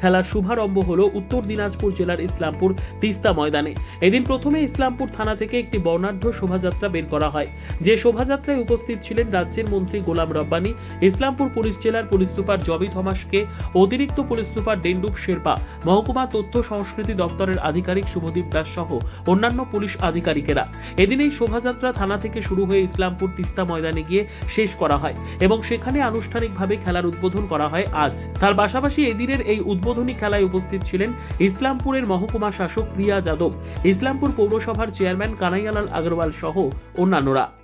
খেলার শুভারম্ভ হলো উত্তর দিনাজপুর জেলার ইসলামপুর তিস্তা ময়দানে। এদিন প্রথমে ইসলামপুর থানা থেকে একটি বর্ণাঢ্য শোভাযাত্রা বের করা হয়। যে শোভাযাত্রায় উপস্থিত ছিলেন রাজ্যের মন্ত্রী গোলাম রব্বানী, ইসলামপুর পুলিশ জেলার পুলিশ সুপার জবি থমাসকে, অতিরিক্ত পুলিশ সুপার ডেন্ডুপ শেরপা, মহকুমা তথ্য সংস্কৃতি দপ্তরের আধিকারিক শুভদীপ দাস সহ অন্যান্য পুলিশ আধিকারিকেরা। এদিন এই শোভাযাত্রা থানা থেকে শুরু হয়ে ইসলামপুর তিস্তা ময়দানে গিয়ে শেষ করা হয় এবং সেখানে আনুষ্ঠানিকভাবে খেলার উদ্বোধন করা হয় আজ। তার পাশাপাশি এদিনের এই উদ্বোধনী খেলায় উপস্থিত ছিলেন ইসলামপুরের মহকুমা শাসক প্রিয়া যাদব, ইসলামপুর পৌরসভার চেয়ারম্যান কানাইয়ালাল আগরওয়াল সহ অন্যান্যরা।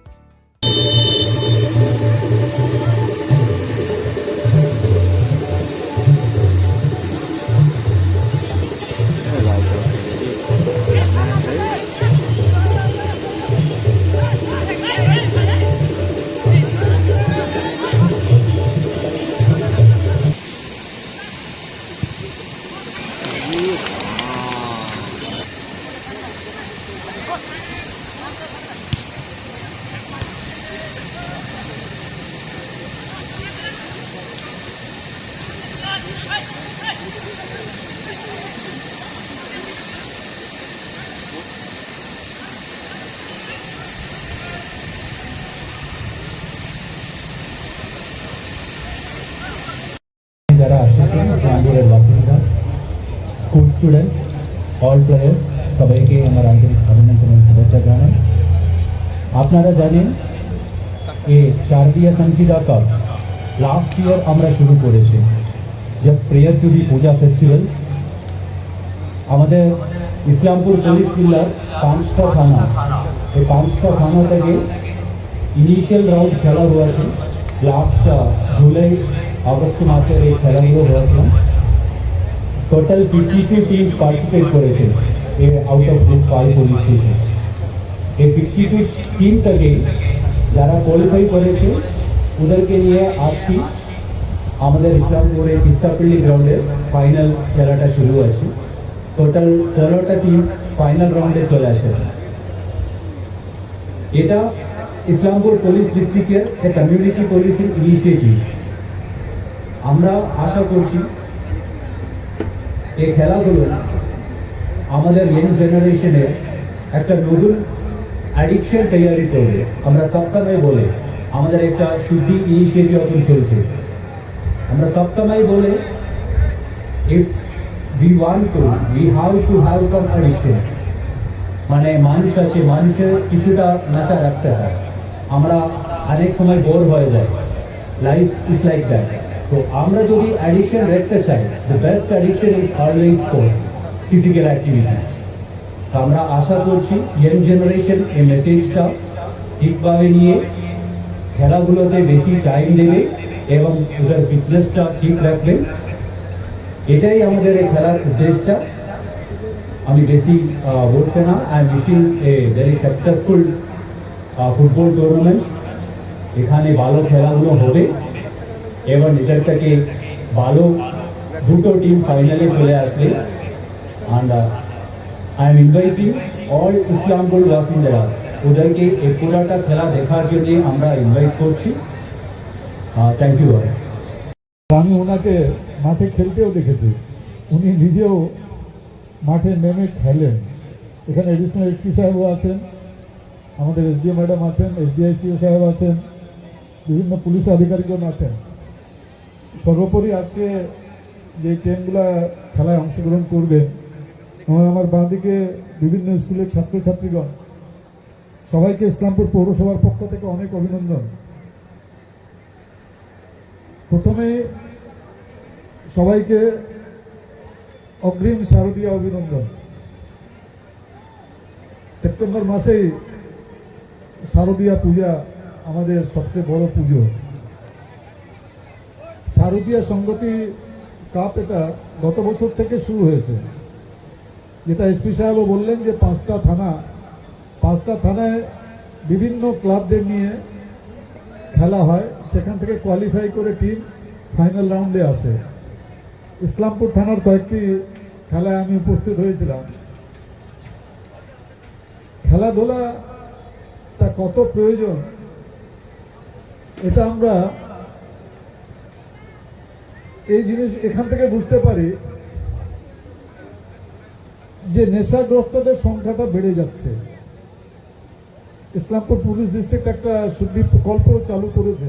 অল প্লেয়ার্স, সবাইকে আমার আন্তরিক অভিনন্দন শুভেচ্ছা জানাই। আপনারা জানেন এই শারদীয় সংহিতা কাপ লাস্ট ইয়ার আমরা শুরু করেছি। Just prayer to the puja festivals আমাদের ইসলামপুর পুলিশ জেলার পাঁচটা থানা, এই পাঁচটা থানা থেকে ইনিশিয়াল রাউন্ড খেলা হয়েছে। লাস্ট জুলাই, আগস্ট মাসের এই খেলাগুলো হয়েছিল টোটাল ফিফটি টিমস পার্টিসিপেট করেছে out of this five police station এই ফিফটি টু টিম থেকে যারা কোয়ালিফাই করেছে ওদেরকে নিয়ে আজকে আমাদের ইসলামপুরে তিস্তাপল্লি গ্রাউন্ডে ফাইনাল খেলাটা শুরু হয়েছে। টোটাল ষোলোটা টিম ফাইনাল রাউন্ডে চলে আসে এটা ইসলামপুর পুলিশ ডিস্ট্রিক্টের কমিউনিটি পুলিশিং ইনিশিয়েটিভ আমরা আশা করছি এই খেলাগুলো আমাদের ইয়াং জেনারেশনের একটা নতুন অ্যাডিকশন তৈরি করবে। আমরা সবসময় বলে, আমাদের একটা শুদ্ধি ইনিশিয়েটিভ এখন চলছে। আমরা সবসময় বলে if we want to we have to have some addiction মানে মানুষ আছে, মানুষের কিছুটা নেশা রাখতে হয়। আমরা অনেক সময় বোর হয়ে যাই। লাইফ ইজ লাইক দ্যাট তো আমরা যদি অ্যাডিকশন রাখতে চাই the best addiction is always sports physical activity আমরা আশা করছি ইয়াং জেনারেশন এই মেসেজটা ঠিকভাবে নিয়ে খেলাগুলোতে বেশি টাইম দেবে এবং ওদের ফিটনেসটা ঠিক রাখবে। এটাই আমাদের এই খেলার উদ্দেশ্যটা। আমি বেশি বলছে না। I am wishing a very successful football tournament এখানে ভালো খেলাগুলো হবে। এবং এটার থেকে ভালো দুটো টিম ফাইনালে চলে আসবে। And I am inviting all Islampur বাসিন্দারা ওদেরকে এই পুরাটা খেলা দেখার জন্য আমরা ইনভাইট করছি। থ্যাংক ইউ আমি ওনাকে মাঠে খেলতেও দেখেছি। উনি নিজেও মাঠে নেমে খেলেন। এখানে এডিশনাল এসপি সাহেবও আছেন, আমাদের এসডিও ম্যাডাম আছেন এসডিআইসিও সাহেব আছেন, বিভিন্ন পুলিশ আধিকারিকগণ আছেন। সর্বোপরি আজকে যে ট্রেনগুলা খেলায় অংশগ্রহণ করবেন এবং আমার বাঁদিকে বিভিন্ন স্কুলের ছাত্রছাত্রীগণ, সবাইকে ইসলামপুর পৌরসভার পক্ষ থেকে অনেক অভিনন্দন। প্রথমে সবাইকে অগ্রিম শারদীয় অভিনন্দন। সেপ্টেম্বর মাসেই শারদীয়া পূজা আমাদের সবচেয়ে বড় পুজো। শারদীয়া সংগতি কাপ এটা গত বছর থেকে শুরু হয়েছে। যেটা এসপি সাহেবও বললেন যে পাঁচটা থানা, পাঁচটা থানায় বিভিন্ন ক্লাবদের নিয়ে খেলা হয়। সেখান থেকে কোয়ালিফাই করে টিম ফাইনাল রাউন্ডে আসে। ইসলামপুর থানার কয়েকটি খেলায় আমি উপস্থিত হয়েছিলাম। খেলাধুলাটা কত প্রয়োজন, এটা আমরা এই জিনিস এখান থেকে বুঝতে পারি যে নেশাগ্রস্তদের সংখ্যাটা বেড়ে যাচ্ছে। ইসলামপুর পুলিশ ডিস্ট্রিক্ট একটা শুদ্ধি প্রকল্প চালু করেছে।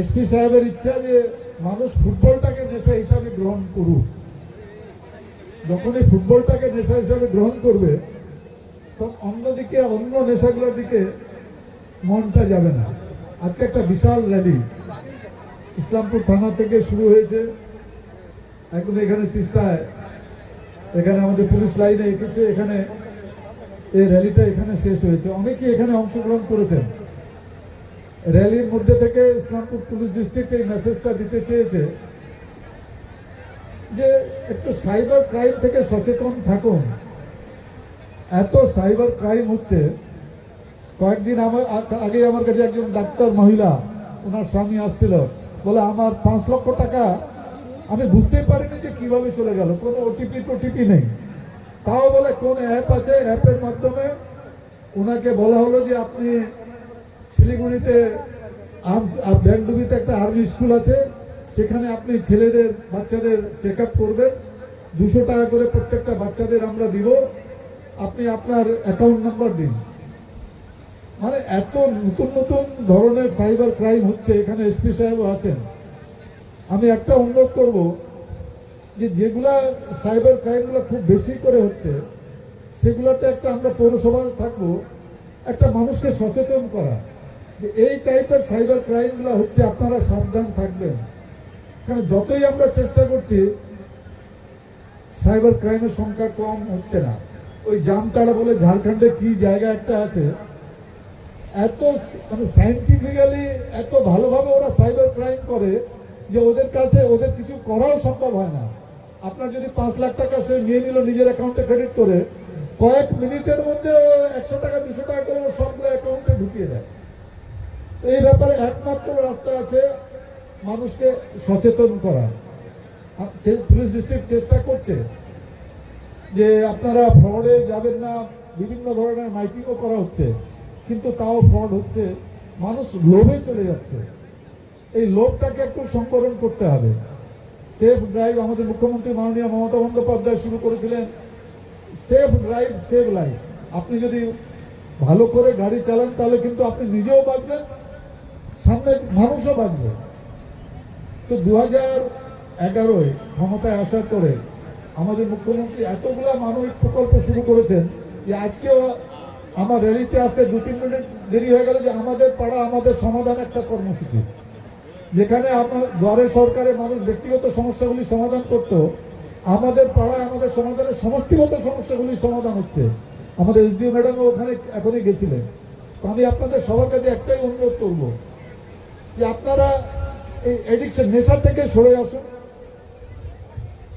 এসপি সাহেবের ইচ্ছা যে মানুষ ফুটবলটাকে নেশা হিসাবে গ্রহণ করুক। যখনই ফুটবলটাকে নেশা হিসাবে গ্রহণ করবে, তখন অন্যদিকে অন্য নেশাগুলোর দিকে মনটা যাবে না। আজকে একটা বিশাল র্যালি ইসলামপুর থানা থেকে শুরু হয়েছে। এখন এখানে তিস্তায়। এখানে আমাদের পুলিশ লাইনে এসে এখানে এই র্যালিটা এখানে শেষ হয়েছে। অনেকেই এখানে অংশগ্রহণ করেছেন। র্যালির মধ্যে থেকে ইসলামপুর পুলিশ ডিস্ট্রিক্ট এই মেসেজটা দিতে চেয়েছে যে, একটু সাইবার ক্রাইম থেকে সচেতন থাকুন। এত সাইবার ক্রাইম হচ্ছে। কয়েকদিন আমার আগে আমার কাছে একজন ডাক্তার মহিলা, ওনার স্বামী আসছিল। বলে, আমার পাঁচ লক্ষ টাকা আমি বুঝতেই পারিনি যে কীভাবে চলে গেল। কোনো ওটিপি টোটিপি নেই। তাও বলে, কোন অ্যাপ আছে? অ্যাপের মাধ্যমে ওনাকে বলা হলো যে, আপনি শিলিগুড়িতে ব্যান্ডুবিতে একটা আর্মি স্কুল আছে। সেখানে আপনি ছেলেদের, বাচ্চাদের চেক আপ করবেন। দুশো টাকা করে প্রত্যেকটা বাচ্চাদের আমরা দিব। আপনি আপনার অ্যাকাউন্ট নাম্বার দিন। মানে এত নতুন নতুন ধরনের সাইবার ক্রাইম হচ্ছে, এখানে এসপি সাহেবও আছেন। আমি একটা অনুরোধ করব যে যেগুলা সাইবার ক্রাইমগুলো খুব বেশি করে হচ্ছে, সেগুলোতে একটা আমরা পৌরসভা থাকব, একটা মানুষকে সচেতন করা যে এই টাইপের সাইবার ক্রাইমগুলো হচ্ছে, আপনারা সাবধান থাকবেন। কারণ যতই আমরা চেষ্টা করছি সাইবার ক্রাইমের সংখ্যা কম হচ্ছে না। ওই জামতাড়া বলে ঝাড়খণ্ডে কি জায়গা একটা আছে এত মানে সাইন্টিফিক্যালি এত ভালোভাবে ওরা সাইবার ক্রাইম করে যে ওদের কাছে ওদের কিছু করাও সম্ভব হয় না। আপনার যদি পাঁচ লাখ টাকা সে নিয়ে নিল নিজের অ্যাকাউন্টে ক্রেডিট করে, কয়েক মিনিটের মধ্যে একশো টাকা, দুশো টাকা করে ও সবগুলো অ্যাকাউন্টে ঢুকিয়ে দেয়। তো এই ব্যাপারে একমাত্র রাস্তা আছে মানুষকে সচেতন করা। পুলিশ ডিস্ট্রিক্ট চেষ্টা করছে যে আপনারা ফ্রডে যাবেন না, বিভিন্ন ধরনের মাইকিংও করা হচ্ছে। কিন্তু তাও ফ্রড হচ্ছে, মানুষ লোভে চলে যাচ্ছে। এই লোভটাকে একটু সংকলন করতে হবে। সেফ ড্রাইভ আমাদের মুখ্যমন্ত্রী মাননীয় মমতা বন্দ্যোপাধ্যায় শুরু করেছিলেন। Safe drive save life. আপনি যদি ভালো করে গাড়ি চালান, তাহলে কিন্তু আপনি নিজেও বাঁচবেন, সামনে মানুষও বাঁচবে। তো দু হাজার এগারোয় ক্ষমতায় আসার পরে আমাদের মুখ্যমন্ত্রী এতগুলা মানবিক প্রকল্প শুরু করেছেন যে আজকেও আমার র্যালিতে আসতে দু, তিন মিনিট দেরি হয়ে গেল যে আমাদের পাড়া, আমাদের সমাধান একটা কর্মসূচি। যেখানে আমার দ্বারে সরকারে মানুষ ব্যক্তিগত সমস্যাগুলি সমাধান করত, আমাদের পাড়ায় আমাদের সমাধানের সমষ্টিগত সমস্যাগুলির সমাধান হচ্ছে। আমাদের এসডিও ম্যাডামও ওখানে এখনই গেছিলেন। তো আমি আপনাদের সবার কাছে একটাই অনুরোধ করব যে আপনারা এই এডিকশন নেশা থেকে সরে আসুন।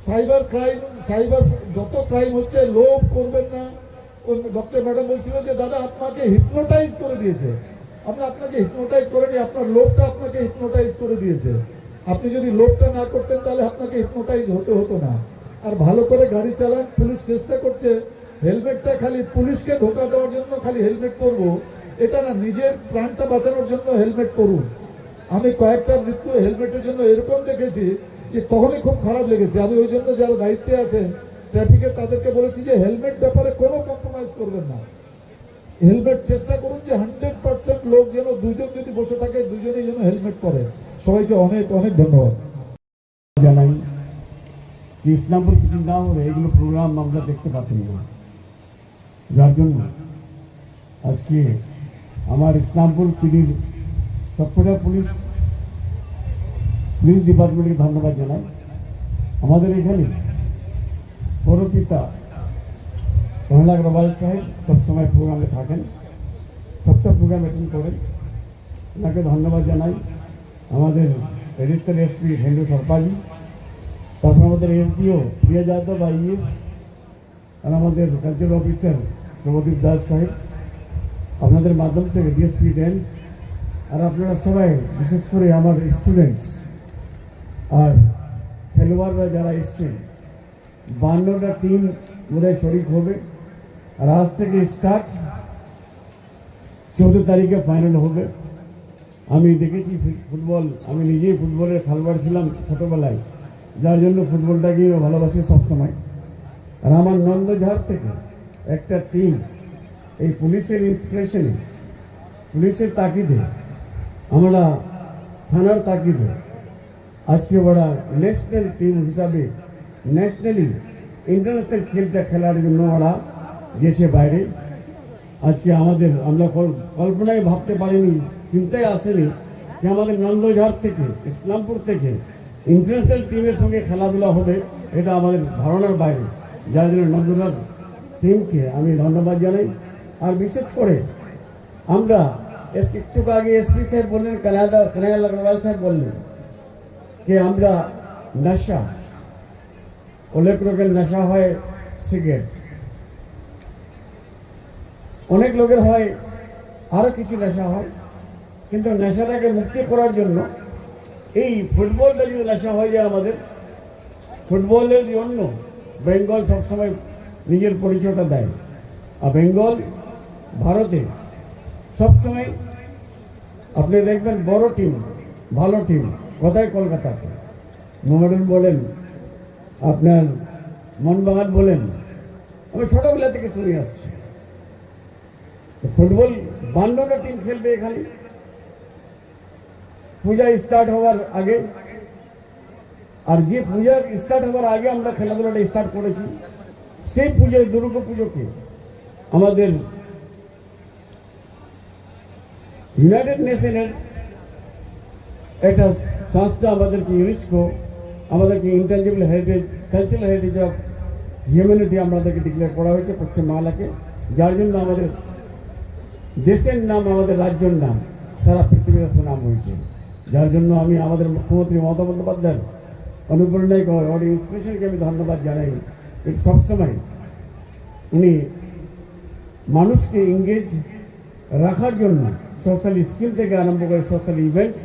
সাইবার ক্রাইম সাইবার যত ক্রাইম হচ্ছে, লোভ করবেন না। ডক্টর ম্যাডাম বলছিল যে, দাদা, আপনাকে হিপনোটাইজ করে দিয়েছে। আমরা আপনাকে হিপনোটাইজ করেনি, আপনার লোভটা আপনাকে হিপনোটাইজ করে দিয়েছে। আপনি যদি লোভটা না করতেন, তাহলে আপনাকে হিপনোটাইজ হতে হতো না। আর ভালো করে গাড়ি চালান, পুলিশ চেষ্টা করছে। হেলমেটটা খালি পুলিশকে ধোকা দেওয়ার জন্য খালি হেলমেট পরবো। এটা না, নিজের প্রাণটা বাঁচানোর জন্য হেলমেট পরুন। আমি কয়েকটা মৃত্যু হেলমেটের জন্য এরকম দেখেছি যে, তখনই খুব খারাপ লেগেছে। আমি ওই জন্য যারা দায়িত্বে আছেন ট্রাফিকের তাদেরকে বলেছি যে হেলমেট ব্যাপারে কোনো কম্প্রোমাইজ করবেন না। হেলমেট চেষ্টা করুন যে হান্ড্রেড পার্সেন্ট লোক যেন দুজন যদি বসে থাকে দুজনেই যেন হেলমেট পরে। সবাইকে অনেক অনেক ধন্যবাদ। জানাই ইসলামপুর কিছু না হলে এগুলো প্রোগ্রাম আমরা দেখতে পাতাম না। যার জন্য আজকে আমার ইসলামপুর পিডির সবকটা পুলিশ পুলিশ ডিপার্টমেন্টকে ধন্যবাদ জানাই। আমাদের এখানে পৌরপিতা রহলাক রবাল সাহেব সবসময় প্রোগ্রামে থাকেন সপ্তাহ প্রোগ্রাম অ্যাটেন্ড করেন ওনাকে ধন্যবাদ জানাই আমাদের রেজিস্টার এসপি হেন্ডু সরপাজি তারপর আমাদের এসডিও প্রিয়া যাদব আইএস আর আমাদের কালচারাল অফিসার শুভদীপ দাস সাহেব আপনাদের মাধ্যম থেকে ডিএসপি রেন্ট আর আপনারা সবাই বিশেষ করে আমার স্টুডেন্টস আর খেলোয়াড়রা যারা এসছেন বান্নটা টিম বোধহয় শরিক হবে। আর আজ থেকে স্টার্ট চৌদ্দ তারিখে ফাইনাল হবে। আমি দেখেছি ফুটবল, আমি নিজেই ফুটবলের খেলোয়াড় ছিলাম ছোটোবেলায়। যার জন্য ফুটবলটাকে ভালোবাসি সবসময়। আর আমার থেকে একটা টিম এই পুলিশের ইন্সপিরেশনে পুলিশের তাকিদে আমরা থানার তাকিদে আজকে ওরা ন্যাশনাল টিম হিসাবে ন্যাশনালি, ইন্টারন্যাশনাল খেলটা খেলার জন্য ওরা গেছে বাইরে। আজকে আমাদের, আমরা কল- কল্পনায় ভাবতে পারিনি, চিন্তায় আসেনি যে আমাদের নন্দঝাড় থেকে, ইসলামপুর থেকে ইন্টারন্যাশনাল টিমের সঙ্গে খেলাধুলা হবে, এটা আমাদের ধারণার বাইরে। যার জন্য নন্দঝাড় টিমকে আমি ধন্যবাদ জানাই। আর বিশেষ করে আমরা একটু আগে এসপি সাহেব বললেন, কানাডা কানায়াল আগরওয়াল সাহেব বললেন যে আমরা নেশা অনেক লোকের নেশা হয় সিগারেট। অনেক লোকের হয় আরও কিছু নেশা হয়, কিন্তু নেশাটাকে মুক্তি করার জন্য এই ফুটবলটা যদি নেশা হয়ে যায় আমাদের ফুটবলের জন্য বেঙ্গল সবসময় নিজের পরিচয়টা দেয়। আর বেঙ্গল ভারতে সবসময় আপনি দেখবেন বড় টিম ভালো টিম কোথায়? কলকাতাতে। মোহামেডান বলেন আপনার মোহনবাগান বলেন, আমি ছোটবেলা থেকে শুনে আসছি। ফুটবল বান্নটা টিম খেলবে এখানে। পূজা স্টার্ট হওয়ার আগে। আর যে পূজা স্টার্ট হওয়ার আগে আমরা খেলাধুলাটা স্টার্ট করেছি, সেই পুজোয় দুর্গা পুজোকে আমাদের ইউনাইটেড নেশনের একটা সংস্থা আমাদেরকে ইউনেস্কো আমাদেরকে intelligible heritage cultural heritage of humanity আমাদেরকে ডিক্লেয়ার করা হয়েছে পশ্চিমবাংলাকে যার জন্য আমাদের দেশের নাম, আমাদের রাজ্যের নাম, সারা পৃথিবীর সুনাম হয়েছে। যার জন্য আমি আমাদের মুখ্যমন্ত্রী মমতা বন্দ্যোপাধ্যায়ের অনুপ্রেরণায় ওর ইন্সপিরেশনকে আমি ধন্যবাদ জানাই। এটি সবসময় উনি মানুষকে এঙ্গেজ রাখার জন্য সোশ্যাল স্কিল থেকে আরম্ভ করে সোশ্যাল ইভেন্টস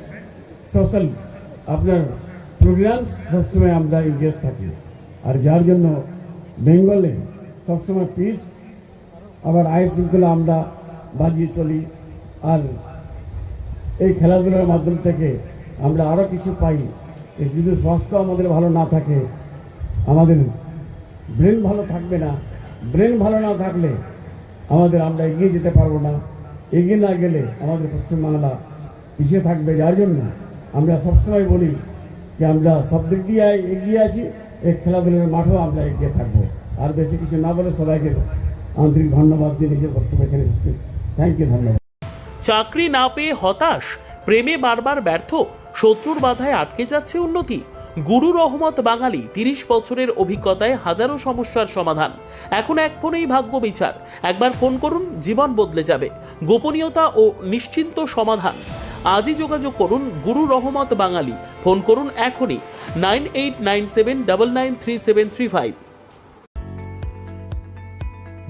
সোশ্যাল আপনার প্রোগ্রামস সবসময় আমরা এঙ্গেজ থাকি। আর যার জন্য বেঙ্গলে সবসময় পিস আবার আইন শৃঙ্খলা আমরা বাজিয়ে চলি। আর এই খেলাধুলার মাধ্যম থেকে আমরা আরও কিছু পাই। যদি স্বাস্থ্য আমাদের ভালো না থাকে, আমাদের ব্রেন ভালো থাকবে না। ব্রেন ভালো না থাকলে আমাদের আমরা এগিয়ে যেতে পারব না। এগিয়ে না গেলে আমাদের পশ্চিমবাংলা পিছিয়ে থাকবে। যার জন্য আমরা সবসময় বলি যে আমরা সব দিক দিয়ে এগিয়ে আছি, এই খেলাধুলার মাঠেও আমরা এগিয়ে থাকব। আর বেশি কিছু না বলে সবাইকে আন্তরিক ধন্যবাদ দিয়ে নিজের বক্তব্য এখানে থ্যাংক ইউ ধন্যবাদ। চাকরি না পেয়ে হতাশ, প্রেমে বারবার ব্যর্থ, শত্রুর বাধায় আটকে যাচ্ছে উন্নতি। গুরু রহমত বাঙালি তিরিশ বছরের অভিজ্ঞতায় হাজারো সমস্যার সমাধান। এখন এক ফোনেই ভাগ্য বিচার। একবার ফোন করুন, জীবন বদলে যাবে। গোপনীয়তা ও নিশ্চিন্ত সমাধান। আজই যোগাযোগ করুন গুরু রহমত বাঙালি। ফোন করুন এখনই nine eight nine seven double nine three seven three five.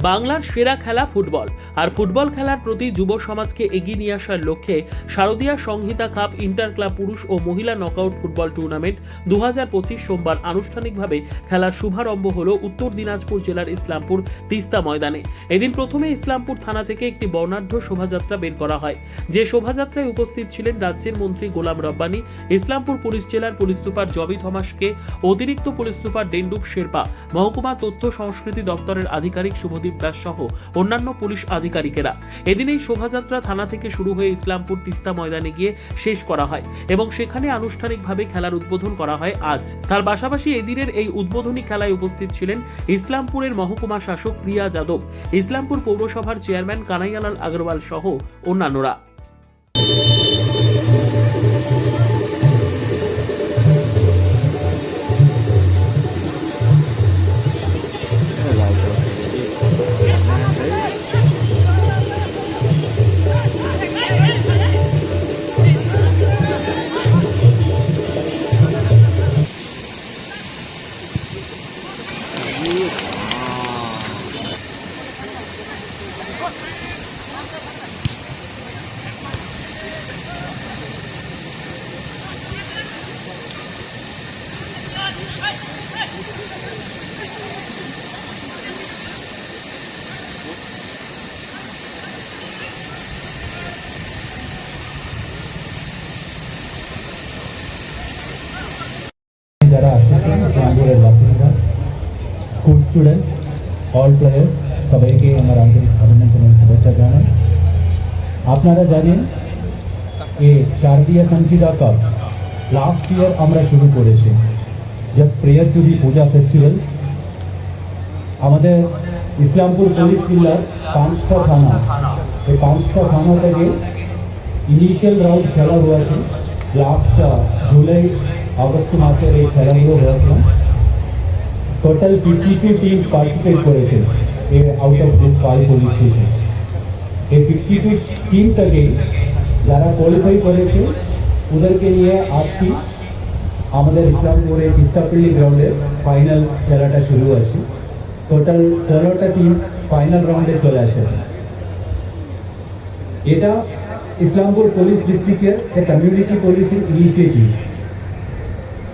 বাংলার সেরা খেলা ফুটবল। আর ফুটবল খেলার প্রতি যুব সমাজকে এগিয়ে নিয়ে আসার লক্ষ্যে Sharadiya Sanghita cup, inter club পুরুষ ও মহিলা নকআউট ফুটবল টুর্নামেন্ট দু সোমবার আনুষ্ঠানিকভাবে খেলার শুভারম্ভ হল উত্তর দিনাজপুর জেলার ইসলামপুর তিস্তা ময়দানে। এদিন প্রথমে ইসলামপুর থানা থেকে একটি বর্ণাঢ্য শোভাযাত্রা বের করা হয়। যে শোভাযাত্রায় উপস্থিত ছিলেন রাজ্যের মন্ত্রী গোলাম রব্বানী, ইসলামপুর পুলিশ জেলার পুলিশ সুপার জবি থমাসকে, অতিরিক্ত পুলিশ সুপার ডেন্ডুপ শেরপা, মহকুমা তথ্য সংস্কৃতি দপ্তরের আধিকারিক শুভদীপ দাস সহ অন্যান্য পুলিশ আধিকারিকেরা। এদিন এই শোভাযাত্রা থানা থেকে শুরু হয়ে ইসলামপুর তিস্তা ময়দানে গিয়ে শেষ করা হয় এবং সেখানে আনুষ্ঠানিকভাবে খেলার উদ্বোধন করা হয় আজ। তার পাশাপাশি এদিনের এই উদ্বোধনী খেলায় উপস্থিত ছিলেন ইসলামপুরের মহকুমা শাসক প্রিয়া যাদব, ইসলামপুর পৌরসভার চেয়ারম্যান কানাইয়ালাল আগরওয়াল সহ অন্যান্যরা। স্টুডেন্টস অল প্লেয়ার্স সবাইকে আমার আন্তরিক অভিনন্দন শুভেচ্ছা জানাই। আপনারা জানেন এই শারদীয় সংহিতা কাপ লাস্ট ইয়ার আমরা শুরু করেছি। Just prayer to the puja festivals আমাদের ইসলামপুর পুলিশ জেলার পাঁচটা থানা, এই পাঁচটা থানা থেকে ইনিশিয়াল রাউন্ড খেলা হয়েছে। লাস্ট জুলাই, আগস্ট মাসের এই খেলাগুলো হয়েছিল total fifty two teams participate করেছে out of this five police station এই ফিফটি টু টিম থেকে যারা কোয়ালিফাই করেছে, ওদেরকে নিয়ে আজকে আমাদের ইসলামপুরে তিস্তাপল্লি গ্রাউন্ডে ফাইনাল খেলাটা শুরু আছে টোটাল ষোলোটা টিম ফাইনাল রাউন্ডে চলে এসেছে এটা ইসলামপুর পুলিশ ডিস্ট্রিক্টের কমিউনিটি পুলিশিং ইনিশিয়েটিভ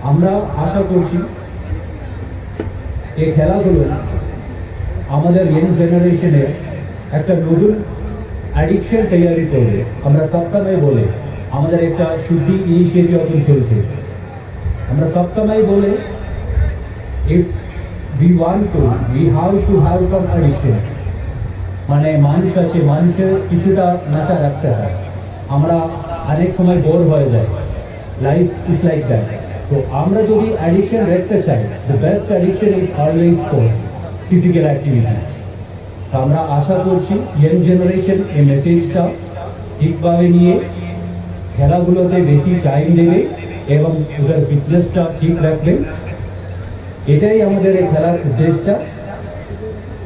আমরা আশা করছি এই খেলাগুলো আমাদের ইয়াং জেনারেশনের একটা নতুন অ্যাডিকশন তৈরি করবে। আমরা সবসময় বলে, আমাদের একটা শুদ্ধি ইনিশিয়েটিভ এখন চলছে। আমরা সবসময় বলে if we want to we have to have some addiction মানে মানুষ আছে, মানুষের কিছুটা নেশা রাখতে হয়। আমরা অনেক সময় বোর হয়ে যাই। লাইফ ইজ লাইক দ্যাট তো আমরা যদি অ্যাডিকশন রাখতে চাই the best addiction is always sports physical activity আমরা আশা করছি ইয়াং জেনারেশন এই মেসেজটা ঠিকভাবে নিয়ে খেলাগুলোতে বেশি টাইম দেবে এবং ওদের ফিটনেসটা ঠিক রাখবে। এটাই আমাদের এই খেলার উদ্দেশ্যটা।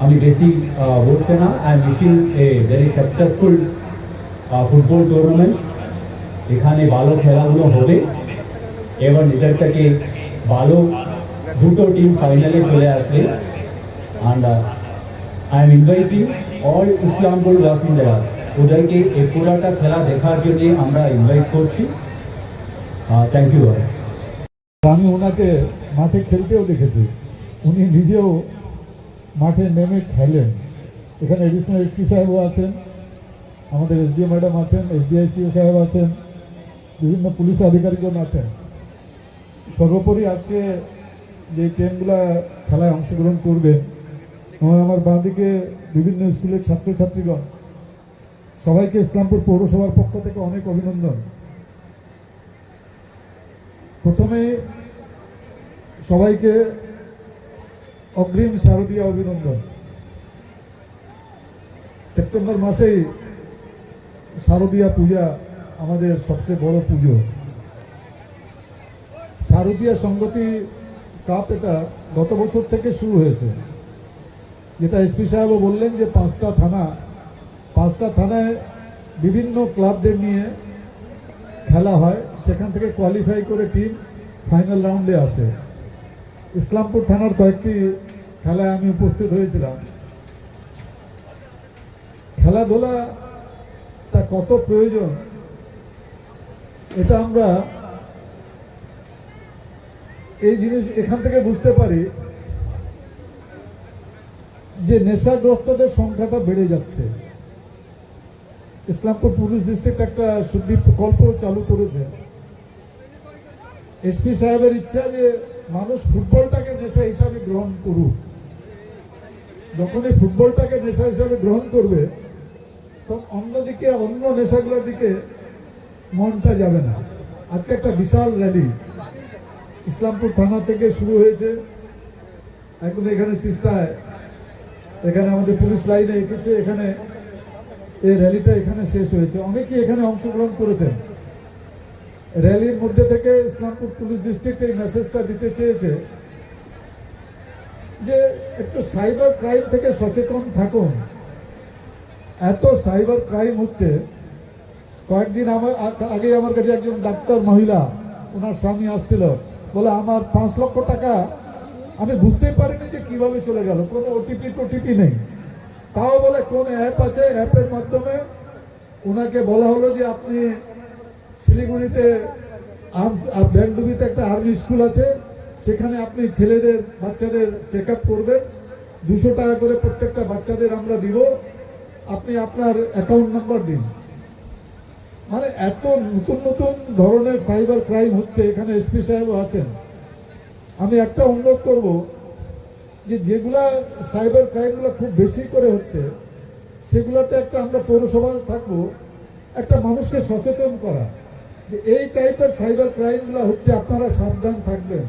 আমি বেশি বলছি না I wishing a very successful football tournament এখানে ভালো খেলাগুলো হবে। এবং এটার থেকে ভালো দুটো টিম ফাইনালে চলে আসবে। And I am inviting all Islampur বাসিন্দারা ওদেরকে এই পুরাটা খেলা দেখার জন্য আমরা ইনভাইট করছি। থ্যাংক ইউ আমি ওনাকে মাঠে খেলতেও দেখেছি। উনি নিজেও মাঠে নেমে খেলেন। এখানে এডিশনাল এসপি সাহেবও আছেন, আমাদের এসডিও ম্যাডাম আছেন, এসডিআইসিও সাহেব আছেন, বিভিন্ন পুলিশ আধিকারিকগণ আছেন। সর্বোপরি আজকে যে টিমগুলা খেলায় অংশগ্রহণ করবেন এবং আমার বাঁদিকে বিভিন্ন স্কুলের ছাত্রছাত্রীগণ, সবাইকে ইসলামপুর পৌরসভার পক্ষ থেকে অনেক অভিনন্দন। প্রথমে সবাইকে অগ্রিম শারদীয় অভিনন্দন। সেপ্টেম্বর মাসেই শারদীয়া পূজা আমাদের সবচেয়ে বড় পুজো। শারদীয়া সংগতি কাপ এটা গত বছর থেকে শুরু হয়েছে। যেটা এসপি সাহেবও বললেন যে পাঁচটা থানা, পাঁচটা থানায় বিভিন্ন ক্লাবদের নিয়ে খেলা হয়। সেখান থেকে কোয়ালিফাই করে টিম ফাইনাল রাউন্ডে আসে। ইসলামপুর থানার কয়েকটি খেলায় আমি উপস্থিত হয়েছিলাম। খেলাধুলাটা কত প্রয়োজন, এটা আমরা এই জিনিস এখান থেকে বুঝতে পারি যে নেশাগ্রস্তদের সংখ্যাটা বেড়ে যাচ্ছে। ইসলামপুর পুলিশ ডিস্ট্রিক্ট একটা শুদ্ধি প্রকল্প চালু করেছে। এসপি সাহেবের ইচ্ছা যে মানুষ ফুটবলটাকে নেশা হিসাবে গ্রহণ করুক। যখনই ফুটবলটাকে নেশা হিসাবে গ্রহণ করবে, তখন অন্যদিকে অন্য নেশাগুলোর দিকে মনটা যাবে না। আজকে একটা বিশাল র্যালি ইসলামপুর থানা থেকে শুরু হয়েছে। এখন এখানে তিস্তায়। এখানে আমাদের পুলিশ লাইনে এসে এখানে এই র্যালিটা এখানে শেষ হয়েছে। অনেকেই এখানে অংশগ্রহণ করেছেন। র্যালির মধ্যে থেকে ইসলামপুর পুলিশ ডিস্ট্রিক্ট এই মেসেজটা দিতে চেয়েছে যে, একটু সাইবার ক্রাইম থেকে সচেতন থাকুন। এত সাইবার ক্রাইম হচ্ছে। কয়েকদিন আমার আগে আমার কাছে একজন ডাক্তার মহিলা, ওনার স্বামী আসছিল। বলে, আমার পাঁচ লক্ষ টাকা আমি বুঝতেই পারিনি যে কীভাবে চলে গেল। কোনো ওটিপি টোটিপি নেই। তাও বলে, কোন অ্যাপ আছে? অ্যাপের মাধ্যমে ওনাকে বলা হলো যে, আপনি শিলিগুড়িতে আর্মস- আর ব্যান্ডুবিতে একটা আর্মি স্কুল আছে। সেখানে আপনি ছেলেদের, বাচ্চাদের চেক আপ করবেন। দুশো টাকা করে প্রত্যেকটা বাচ্চাদের আমরা দিব। আপনি আপনার অ্যাকাউন্ট নাম্বার দিন। মানে এত নতুন নতুন ধরনের সাইবার ক্রাইম হচ্ছে, এখানে এসপি সাহেবও আছেন। আমি একটা অনুরোধ করব যে যেগুলা সাইবার ক্রাইমগুলো খুব বেশি করে হচ্ছে, সেগুলোতে একটা আমরা পৌরসভা থাকব, একটা মানুষকে সচেতন করা যে এই টাইপের সাইবার ক্রাইমগুলো হচ্ছে, আপনারা সাবধান থাকবেন।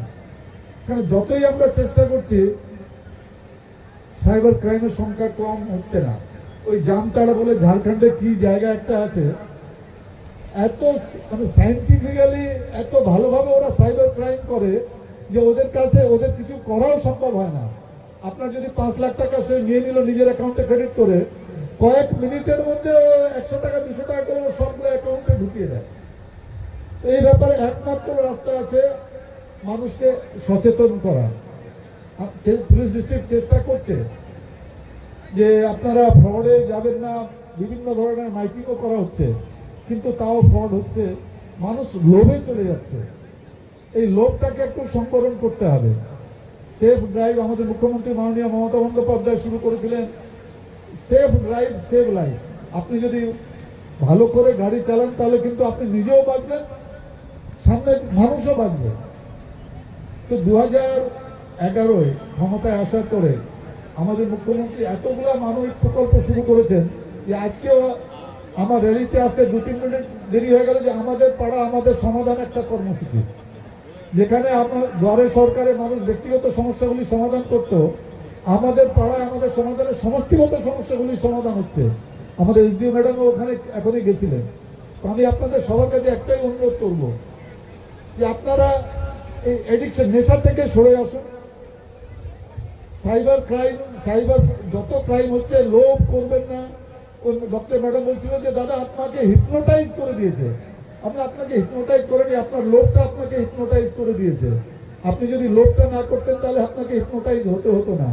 কারণ যতই আমরা চেষ্টা করছি সাইবার ক্রাইমের সংখ্যা কম হচ্ছে না। ওই জামতাড়া বলে ঝাড়খণ্ডে কি জায়গা একটা আছে এত মানে সাইন্টিফিক্যালি এত ভালোভাবে ওরা সাইবার ক্রাইম করে যে ওদের কাছে ওদের কিছু করাও সম্ভব হয় না। আপনার যদি পাঁচ লাখ টাকা সে নিয়ে নিল নিজের অ্যাকাউন্টে ক্রেডিট করে, কয়েক মিনিটের মধ্যে একশো টাকা, দুশো টাকা করে সবগুলো অ্যাকাউন্টে ঢুকিয়ে দেয়। তো এই ব্যাপারে একমাত্র রাস্তা আছে মানুষকে সচেতন করা। পুলিশ ডিস্ট্রিক্ট চেষ্টা করছে যে আপনারা ফ্রডে যাবেন না, বিভিন্ন ধরনের মাইকিংও করা হচ্ছে। কিন্তু তাও ফ্রড হচ্ছে। মানুষ লোভে চলে যাচ্ছে। এই লোভটাকে একটু সংবরণ করতে হবে। সেফ ড্রাইভ আমাদের মুখ্যমন্ত্রী মাননীয় মমতা বন্দ্যোপাধ্যায় শুরু করেছিলেন। সেফ ড্রাইভ সেভ লাইফ আপনি যদি ভালো করে গাড়ি চালান, তাহলে কিন্তু আপনি নিজেও বাঁচবেন, সামনে মানুষও বাঁচবে। তো দু হাজার এগারোয় ক্ষমতায় আসার পরে আমাদের মুখ্যমন্ত্রী এতগুলা মানবিক প্রকল্প শুরু করেছেন যে আজকেও আমার র্যালিতে আসতে দু, তিন মিনিট দেরি হয়ে গেল যে আমাদের পাড়া, আমাদের সমাধান একটা কর্মসূচি। যেখানে আপনার দ্বারে সরকারে মানুষ ব্যক্তিগত সমস্যাগুলি সমাধান করত, আমাদের পাড়ায় আমাদের সমাধানের সমষ্টিগত সমস্যাগুলির সমাধান হচ্ছে। আমাদের এসডিও ম্যাডামও ওখানে এখনই গেছিলেন। তো আমি আপনাদের সবার কাছে একটাই অনুরোধ করব যে আপনারা এই এডিকশন নেশা থেকে সরে আসুন। সাইবার ক্রাইম, সাইবার যত ক্রাইম হচ্ছে, লোভ করবেন না। ডক্টর ম্যাডাম বলছিল যে, দাদা, আপনাকে হিপনোটাইজ করে দিয়েছে। আমরা আপনাকে হিপনোটাইজ করেনি, আপনার লোভটা আপনাকে হিপনোটাইজ করে দিয়েছে। আপনি যদি লোভটা না করতেন, তাহলে আপনাকে হিপনোটাইজ হতে হতো না।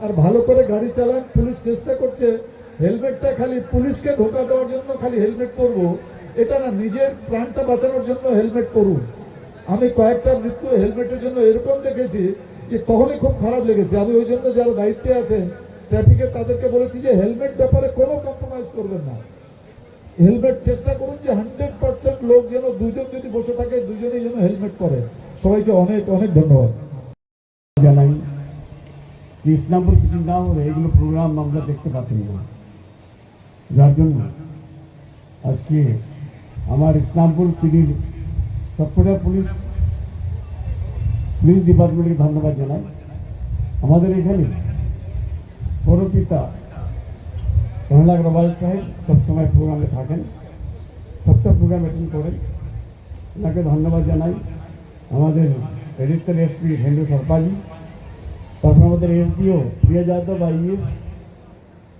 আর ভালো করে গাড়ি চালান, পুলিশ চেষ্টা করছে। হেলমেটটা খালি পুলিশকে ধোকা দেওয়ার জন্য খালি হেলমেট পরবো। এটা না, নিজের প্রাণটা বাঁচানোর জন্য হেলমেট পরুন। আমি কয়েকটা মৃত্যু হেলমেটের জন্য এরকম দেখেছি যে, তখনই খুব খারাপ লেগেছে। আমি ওই জন্য যারা দায়িত্বে আছেন ট্রাফিকের তাদেরকে বলেছি যে হেলমেট ব্যাপারে কোনো কম্প্রোমাইজ করবেন না। হেলমেট চেষ্টা করুন যে হান্ড্রেড পার্সেন্ট লোক যেন দুজন যদি বসে থাকে, দুজনেই যেন হেলমেট পরে। সবাইকে অনেক অনেক ধন্যবাদ। জানাই ইসলামপুর কিছু না হলে এগুলো প্রোগ্রাম আমরা দেখতে পাতাম না। যার জন্য আজকে আমার ইসলামপুর পিডির সবকটা পুলিশ পুলিশ ডিপার্টমেন্টকে ধন্যবাদ জানাই। আমাদের এখানে বড় পিতা রহলা গ্রবাল সাহেব সবসময় প্রোগ্রামে থাকেন। সপ্তাহ প্রোগ্রাম অ্যাটেন্ড করেন। ওনাকে ধন্যবাদ জানাই। আমাদের রেজিস্টার এসপি হেন্দু সরপাজি তারপর আমাদের এসডিও প্রিয়া যাদব আইএস,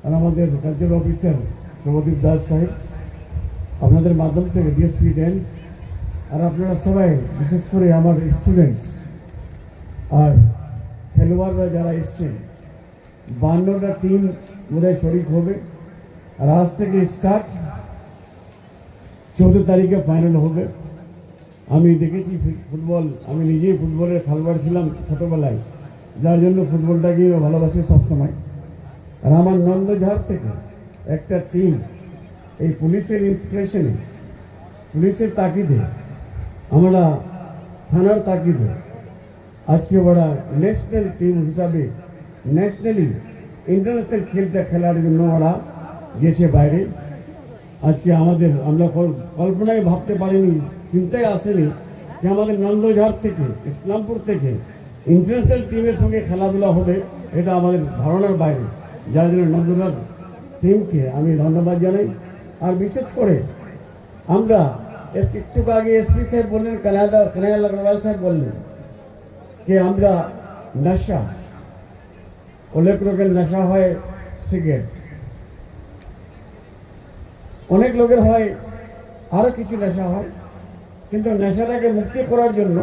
আর আমাদের কালচার অফিসার শুভদীপ দাস সাহেব। আপনাদের মাধ্যম থেকে ডিএসপি দেন। আর আপনারা সবাই, বিশেষ করে আমার স্টুডেন্টস আর খেলোয়াড়রা যারা এসছেন বান্নটা টিম বোধহয় শরিক হবে আর আজ থেকে স্টার্ট চৌদ্দ তারিখে ফাইনাল হবে। আমি দেখেছি ফুটবল, আমি নিজেই ফুটবলের খেলোয়াড় ছিলাম ছোটোবেলায়। যার জন্য ফুটবলটাকে ভালোবাসি সবসময়। আর আমার নন্দঝাড় থেকে একটা টিম এই পুলিশের ইন্সপিরেশনে পুলিশের তাকিদে আমরা থানার তাকিদে আজকে ওরা ন্যাশনাল টিম হিসাবে ন্যাশনালি ইন্টারন্যাশনাল খেলতে খেলার জন্য ওরা গেছে বাইরে। আজকে আমাদের আমরা কল্পনায় ভাবতে পারিনি চিন্তায় আসেনি যে আমাদের নন্দঝাড় থেকে, ইসলামপুর থেকে ইন্টারন্যাশনাল টিমের সঙ্গে খেলাধুলা হবে, এটা আমাদের ধারণার বাইরে। যার জন্য নন্দঝাড় টিমকে আমি ধন্যবাদ জানাই। আর বিশেষ করে আমরা এস একটু আগে এসপি সাহেব বললেন কানাইয়া কানাইয়া সাহেব বললেন যে আমরা নেশা অনেক লোকের নেশা হয় সিগারেট। অনেক লোকের হয় আরও কিছু নেশা হয়, কিন্তু নেশাটাকে মুক্তি করার জন্য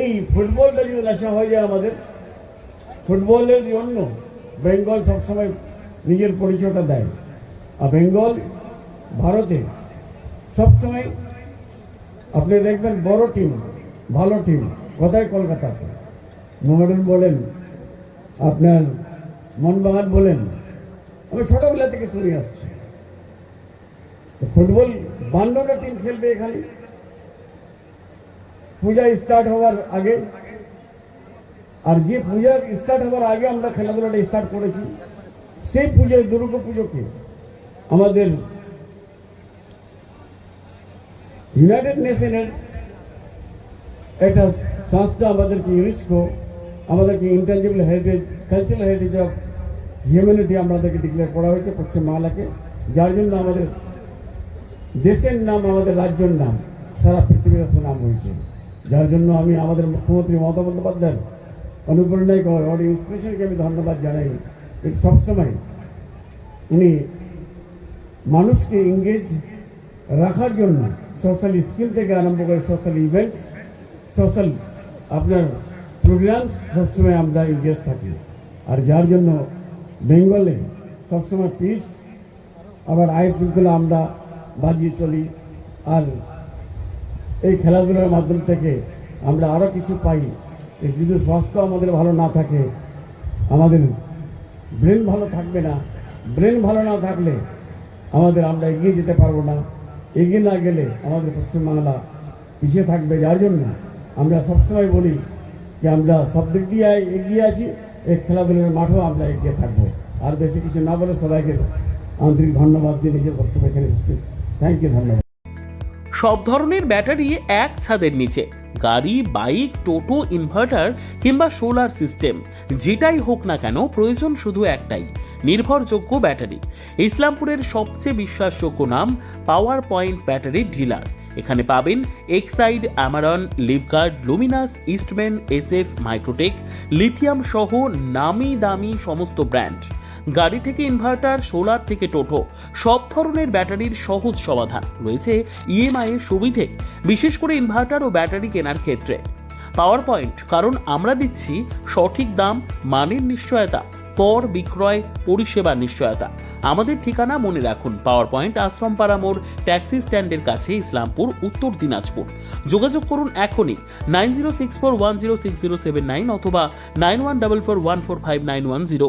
এই ফুটবলটা যদি নেশা হয়ে যায় আমাদের, ফুটবলের জন্য বেঙ্গল সবসময় নিজের পরিচয়টা দেয়। আর বেঙ্গল ভারতে সবসময় আপনি দেখবেন বড় টিম ভালো টিম কোথায়? কলকাতাতে। মোহামেডান বলেন আপনার মোহনবাগান বলেন আমি ছোটবেলা থেকে শুনে আসছি। ফুটবল বান্নটা টিম খেলবে এখানে। পূজা স্টার্ট হওয়ার আগে। আর যে পূজা স্টার্ট হওয়ার আগে আমরা খেলাধুলাটা স্টার্ট করেছি, সেই পুজো, দুর্গা পুজোকে আমাদের ইউনাইটেড নেশনের একটা সংস্থা আমাদেরকে ইউনেস্কো আমাদেরকে intangible heritage cultural heritage of humanity আমাদেরকে ডিক্লেয়ার করা হয়েছে পশ্চিমবাংলাকে যার জন্য আমাদের দেশের নাম, আমাদের রাজ্যের নাম, সারা পৃথিবীর সুনাম হয়েছে। যার জন্য আমি আমাদের মুখ্যমন্ত্রী মমতা বন্দ্যোপাধ্যায়ের অনুপ্রেরণায় ওর ইন্সপিরেশনকে আমি ধন্যবাদ জানাই। সবসময় উনি মানুষকে এঙ্গেজ রাখার জন্য সোশ্যাল স্কিল থেকে আরম্ভ করে সোশ্যাল ইভেন্টস সোশ্যাল আপনার প্রোগ্রামস সবসময় আমরা এঙ্গেজ থাকি। আর যার জন্য বেঙ্গলে সবসময় পিস আবার আইন শৃঙ্খলা আমরা বাজিয়ে চলি। আর এই খেলাধুলার মাধ্যম থেকে আমরা আরও কিছু পাই। যদি স্বাস্থ্য আমাদের ভালো না থাকে, আমাদের ব্রেন ভালো থাকবে না। ব্রেন ভালো না থাকলে আমাদের আমরা এগিয়ে যেতে পারব না। এগিয়ে না গেলে আমাদের পশ্চিমবাংলা পিছিয়ে থাকবে। যার জন্য আমরা সবসময় বলি যে আমরা সব দিক দিয়ে এগিয়ে আছি, এই খেলাধুলার মাঠেও আমরা এগিয়ে থাকব। আর বেশি কিছু না বলে সবাইকে আন্তরিক ধন্যবাদ দিয়ে নিজের বক্তব্য এখানে থ্যাংক ইউ ধন্যবাদ। সব ধরনের ব্যাটারি এক ছাদের নিচে, গাড়ি, বাইক, টোটো, ইনভার্টার কিংবা সোলার সিস্টেম, যেটাই হোক না কেন, প্রয়োজন শুধু একটাই, নির্ভরযোগ্য ব্যাটারি। ইসলামপুরের সবচেয়ে বিশ্বাসযোগ্য নাম পাওয়ার পয়েন্ট ব্যাটারি ডিলার এখানে পাবেন Exide Amaron Livguard Luminous Eastman SF Microtek lithium সহ নামি দামি সমস্ত ব্র্যান্ড। গাড়ি থেকে ইনভার্টার সোলার থেকে টোটো সব ধরনের ব্যাটারির সহজ সমাধান। রয়েছে ইএমআই এর সুবিধে, বিশেষ করে ইনভার্টার ও ব্যাটারি কেনার ক্ষেত্রে। পাওয়ার পয়েন্ট কারণ আমরা দিচ্ছি সঠিক দাম, মানের নিশ্চয়তা। পর বিক্রয়, পরিষেবা নিশ্চয়তা। আমাদের ঠিকানা মনে রাখুন, পাওয়ার পয়েন্ট আশ্রমপাড়া মোড়, ট্যাক্সি স্ট্যান্ডের কাছে, ইসলামপুর, উত্তর দিনাজপুর। যোগাযোগ করুন এখনই nine zero six four one zero six zero seven nine অথবা nine one double four one four five nine one zero